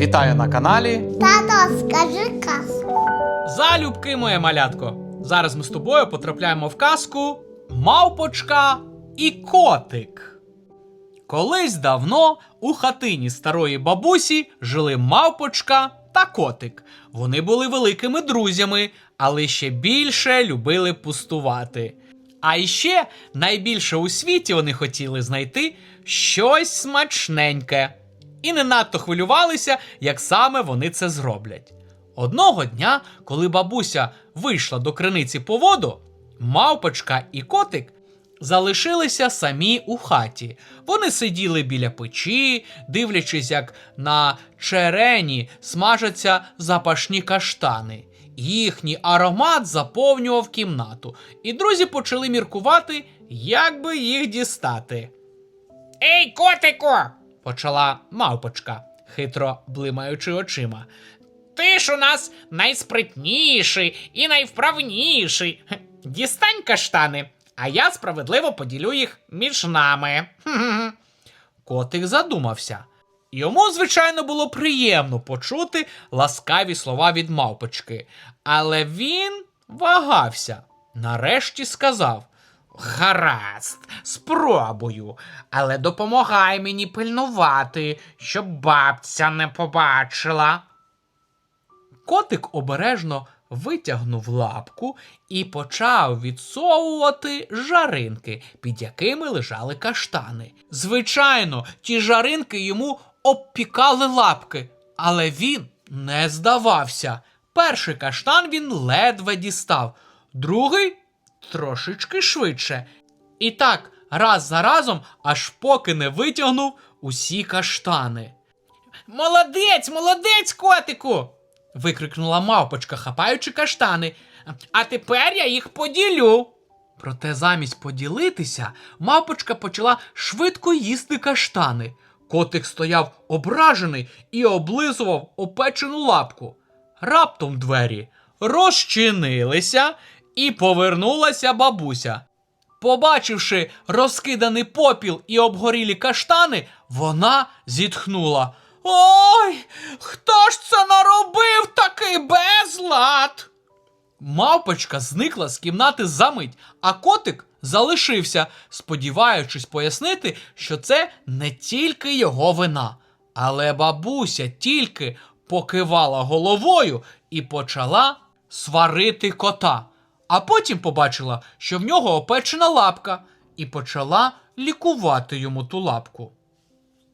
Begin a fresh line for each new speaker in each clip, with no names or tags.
Вітаю на каналі.
Тато, скажи казку.
Залюбки, моє малятко. Зараз ми з тобою потрапляємо в казку Мавпочка і котик. Колись давно у хатині старої бабусі жили мавпочка та котик. Вони були великими друзями, але ще більше любили пустувати. А іще найбільше у світі вони хотіли знайти щось смачненьке. І не надто хвилювалися, як саме вони це зроблять. Одного дня, коли бабуся вийшла до криниці по воду, мавпочка і котик залишилися самі у хаті. Вони сиділи біля печі, дивлячись, як на черені смажаться запашні каштани. Їхній аромат заповнював кімнату, і друзі почали міркувати, як би їх дістати. Ей, котику! Почала мавпочка, хитро блимаючи очима. Ти ж у нас найспритніший і найвправніший. Дістань каштани, а я справедливо поділю їх між нами. Котик задумався. Йому, звичайно, було приємно почути ласкаві слова від мавпочки, але він вагався. Нарешті сказав: Гаразд, спробую, але допомагай мені пильнувати, щоб бабця не побачила. Котик обережно витягнув лапку і почав відсовувати жаринки, під якими лежали каштани. Звичайно, ті жаринки йому обпікали лапки, але він не здавався. Перший каштан він ледве дістав, другий трошечки швидше. І так, раз за разом, аж поки не витягнув усі каштани. Молодець, молодець, котику. викрикнула мавпочка, хапаючи каштани. А тепер я їх поділю. Проте замість поділитися, мавпочка почала швидко їсти каштани. Котик стояв ображений і облизував опечену лапку. Раптом двері розчинилися, і повернулася бабуся. Побачивши розкиданий попіл і обгорілі каштани, вона зітхнула. Ой, хто ж це наробив такий безлад? Мавпочка зникла з кімнати за мить, а котик залишився, сподіваючись пояснити, що це не тільки його вина. Але бабуся тільки покивала головою і почала сварити кота. А потім побачила, що в нього опечена лапка, і почала лікувати йому ту лапку.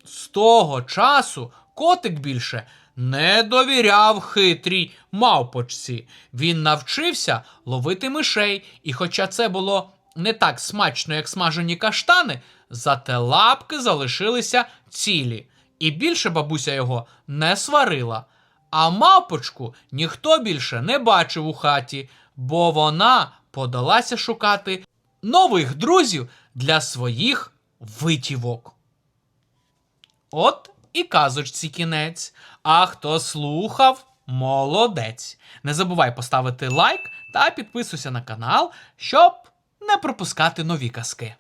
З того часу котик більше не довіряв хитрій мавпочці. Він навчився ловити мишей, і хоча це було не так смачно, як смажені каштани, зате лапки залишилися цілі, і більше бабуся його не сварила. А мавпочку ніхто більше не бачив у хаті, бо вона подалася шукати нових друзів для своїх витівок. От і казочці кінець. А хто слухав, молодець. Не забувай поставити лайк та підписуйся на канал, щоб не пропускати нові казки.